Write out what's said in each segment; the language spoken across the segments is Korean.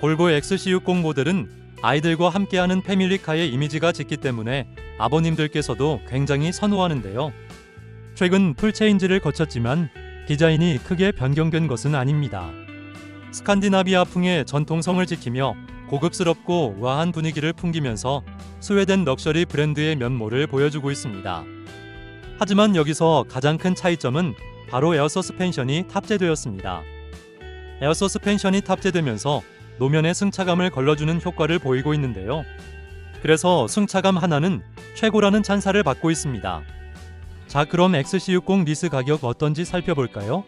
볼보 XC60 모델은 아이들과 함께하는 패밀리카의 이미지가 짙기 때문에 아버님들께서도 굉장히 선호하는데요. 최근 풀체인지를 거쳤지만 디자인이 크게 변경된 것은 아닙니다. 스칸디나비아풍의 전통성을 지키며 고급스럽고 우아한 분위기를 풍기면서 스웨덴 럭셔리 브랜드의 면모를 보여주고 있습니다. 하지만 여기서 가장 큰 차이점은 바로 에어 서스펜션이 탑재되었습니다. 에어 서스펜션이 탑재되면서 노면에 승차감을 걸러주는 효과를 보이고 있는데요. 그래서 승차감 하나는 최고라는 찬사를 받고 있습니다. 자, 그럼 XC60 리스 가격 어떤지 살펴볼까요?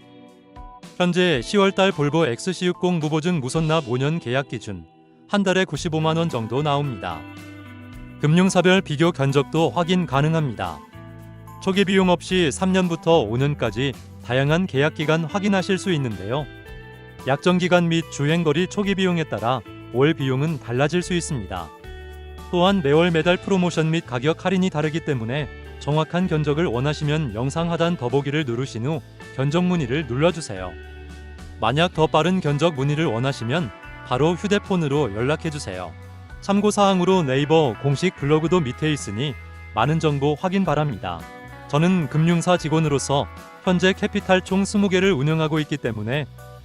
현재 10월달 볼보 XC60 무보증 무선납 5년 계약 기준 한 달에 95만 원 정도 나옵니다. 금융사별 비교 견적도 확인 가능합니다. 초기 비용 없이 3년부터 5년까지 다양한 계약 기간 확인하실 수 있는데요. 약정 기간 및 주행 거리 초기 비용에 따라 월 비용은 달라질 수 있습니다. 또한 매월 매달 프로모션 및 가격 할인이 다르기 때문에 정확한 견적을 원하시면 영상 하단 더보기를 누르신 후 견적 문의를 눌러주세요. 만약 더 빠른 견적 문의를 원하시면 바로 휴대폰으로 연락해 주세요. 참고 사항으로 네이버 공식 블로그도 밑에 있으니 많은 정보 확인 바랍니다. 저는 금융사 직원으로서 현재 캐피탈 총 20개를 운영하고 있기 때문에